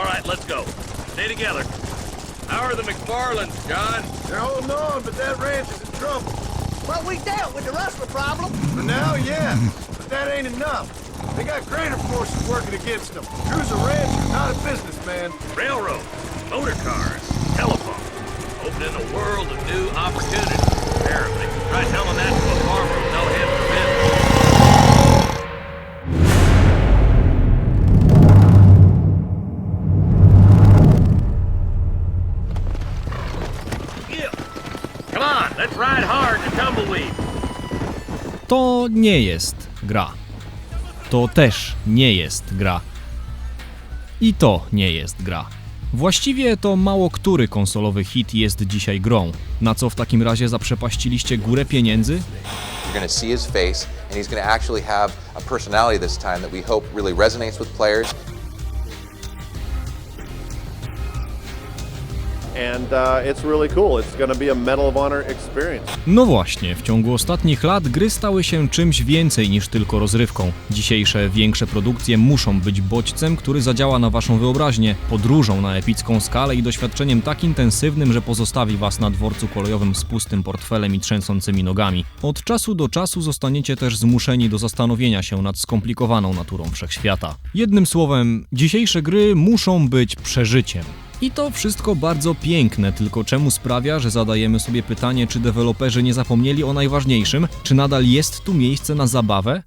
All right, let's go. Stay together. How are the McFarlands, John? They're holding on, but that ranch is in trouble. Well, we dealt with the rustler problem. For now, yeah, but that ain't enough. They got greater forces working against them. Crew's a rancher, not a businessman. Railroad, motor cars, telephone. Opening a world of new opportunities, apparently. Try telling that to a farmer To nie jest gra. To też nie jest gra. I to nie jest gra. Właściwie to mało który konsolowy hit jest dzisiaj grą. Na co w takim razie zaprzepaściliście górę pieniędzy? You're. No właśnie, w ciągu ostatnich lat gry stały się czymś więcej niż tylko rozrywką. Dzisiejsze większe produkcje muszą być bodźcem, który zadziała na waszą wyobraźnię, podróżą na epicką skalę i doświadczeniem tak intensywnym, że pozostawi was na dworcu kolejowym z pustym portfelem i trzęsącymi nogami. Od czasu do czasu zostaniecie też zmuszeni do zastanowienia się nad skomplikowaną naturą wszechświata. Jednym słowem, dzisiejsze gry muszą być przeżyciem. I to wszystko bardzo piękne, tylko czemu sprawia, że zadajemy sobie pytanie, czy deweloperzy nie zapomnieli o najważniejszym, czy nadal jest tu miejsce na zabawę?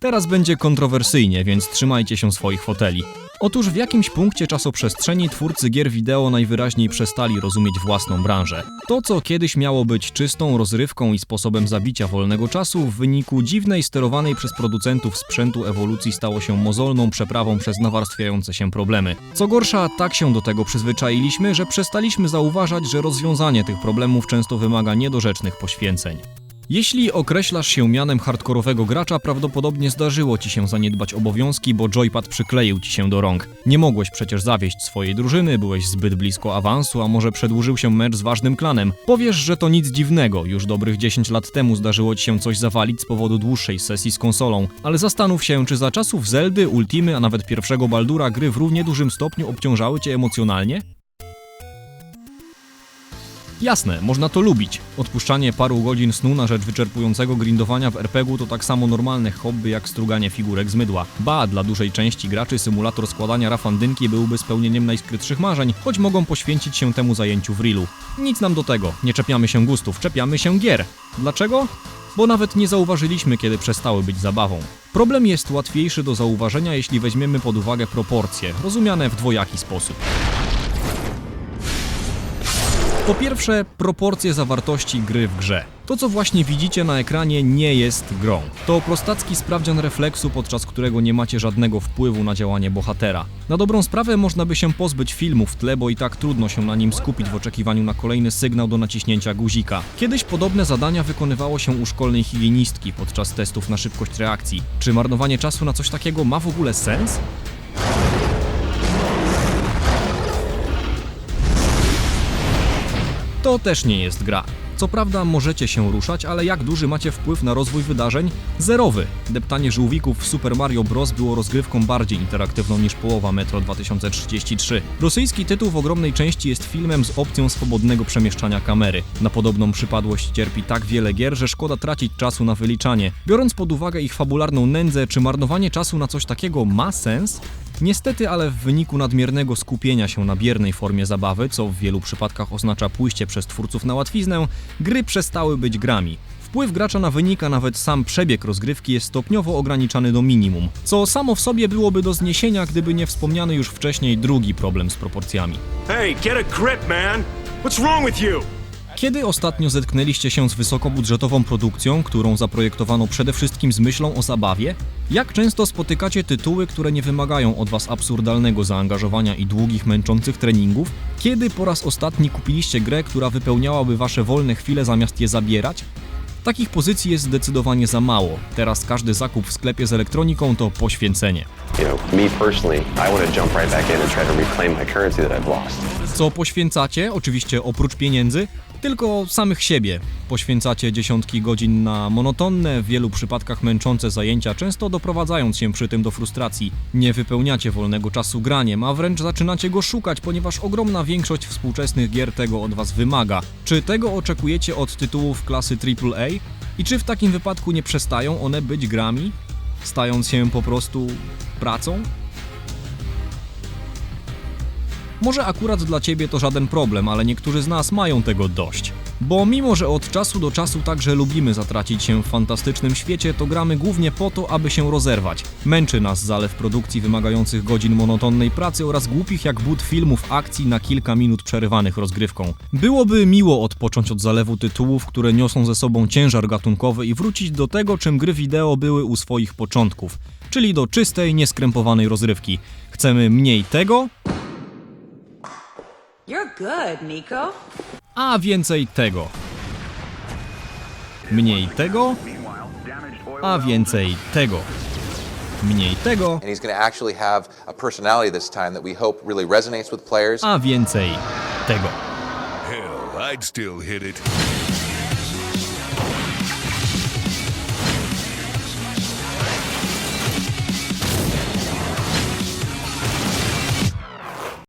Teraz będzie kontrowersyjnie, więc trzymajcie się swoich foteli. Otóż w jakimś punkcie czasoprzestrzeni twórcy gier wideo najwyraźniej przestali rozumieć własną branżę. To, co kiedyś miało być czystą rozrywką i sposobem zabicia wolnego czasu, w wyniku dziwnej, sterowanej przez producentów sprzętu ewolucji stało się mozolną przeprawą przez nawarstwiające się problemy. Co gorsza, tak się do tego przyzwyczailiśmy, że przestaliśmy zauważać, że rozwiązanie tych problemów często wymaga niedorzecznych poświęceń. Jeśli określasz się mianem hardkorowego gracza, prawdopodobnie zdarzyło ci się zaniedbać obowiązki, bo joypad przykleił ci się do rąk. Nie mogłeś przecież zawieść swojej drużyny, byłeś zbyt blisko awansu, a może przedłużył się mecz z ważnym klanem. Powiesz, że to nic dziwnego, już dobrych 10 lat temu zdarzyło ci się coś zawalić z powodu dłuższej sesji z konsolą. Ale zastanów się, czy za czasów Zeldy, Ultimy, a nawet pierwszego Baldura gry w równie dużym stopniu obciążały cię emocjonalnie? Jasne, można to lubić. Odpuszczanie paru godzin snu na rzecz wyczerpującego grindowania w RPG-u to tak samo normalne hobby jak struganie figurek z mydła. Ba, dla dużej części graczy symulator składania rafandynki byłby spełnieniem najskrytszych marzeń, choć mogą poświęcić się temu zajęciu w reelu. Nic nam do tego, nie czepiamy się gustów, czepiamy się gier. Dlaczego? Bo nawet nie zauważyliśmy, kiedy przestały być zabawą. Problem jest łatwiejszy do zauważenia, jeśli weźmiemy pod uwagę proporcje, rozumiane w dwojaki sposób. Po pierwsze, proporcje zawartości gry w grze. To, co właśnie widzicie na ekranie, nie jest grą. To prostacki sprawdzian refleksu, podczas którego nie macie żadnego wpływu na działanie bohatera. Na dobrą sprawę można by się pozbyć filmu w tle, bo i tak trudno się na nim skupić w oczekiwaniu na kolejny sygnał do naciśnięcia guzika. Kiedyś podobne zadania wykonywało się u szkolnej higienistki podczas testów na szybkość reakcji. Czy marnowanie czasu na coś takiego ma w ogóle sens? To też nie jest gra. Co prawda możecie się ruszać, ale jak duży macie wpływ na rozwój wydarzeń? Zerowy. Deptanie żółwików w Super Mario Bros. było rozgrywką bardziej interaktywną niż połowa Metro 2033. Rosyjski tytuł w ogromnej części jest filmem z opcją swobodnego przemieszczania kamery. Na podobną przypadłość cierpi tak wiele gier, że szkoda tracić czasu na wyliczanie. Biorąc pod uwagę ich fabularną nędzę, czy marnowanie czasu na coś takiego ma sens? Niestety, ale w wyniku nadmiernego skupienia się na biernej formie zabawy, co w wielu przypadkach oznacza pójście przez twórców na łatwiznę, gry przestały być grami. Wpływ gracza na wynik, a nawet sam przebieg rozgrywki jest stopniowo ograniczany do minimum, co samo w sobie byłoby do zniesienia, gdyby nie wspomniany już wcześniej drugi problem z proporcjami. Hey, get a grip, man! What's wrong with you? Kiedy ostatnio zetknęliście się z wysokobudżetową produkcją, którą zaprojektowano przede wszystkim z myślą o zabawie? Jak często spotykacie tytuły, które nie wymagają od Was absurdalnego zaangażowania i długich, męczących treningów? Kiedy po raz ostatni kupiliście grę, która wypełniałaby Wasze wolne chwile zamiast je zabierać? Takich pozycji jest zdecydowanie za mało. Teraz każdy zakup w sklepie z elektroniką to poświęcenie. Co poświęcacie, oczywiście oprócz pieniędzy? Tylko samych siebie. Poświęcacie dziesiątki godzin na monotonne, w wielu przypadkach męczące zajęcia, często doprowadzając się przy tym do frustracji. Nie wypełniacie wolnego czasu graniem, a wręcz zaczynacie go szukać, ponieważ ogromna większość współczesnych gier tego od was wymaga. Czy tego oczekujecie od tytułów klasy AAA? I czy w takim wypadku nie przestają one być grami? Stając się po prostu pracą? Może akurat dla ciebie to żaden problem, ale niektórzy z nas mają tego dość. Bo mimo, że od czasu do czasu także lubimy zatracić się w fantastycznym świecie, to gramy głównie po to, aby się rozerwać. Męczy nas zalew produkcji wymagających godzin monotonnej pracy oraz głupich jak but filmów akcji na kilka minut przerywanych rozgrywką. Byłoby miło odpocząć od zalewu tytułów, które niosą ze sobą ciężar gatunkowy i wrócić do tego, czym gry wideo były u swoich początków, czyli do czystej, nieskrępowanej rozrywki. Chcemy mniej tego, good, Nico. a więcej tego. Mniej tego, a więcej tego. Mniej tego, And he's going to actually have a personality this time that we hope really resonates with players. a więcej tego. Hell, I'd still hit it.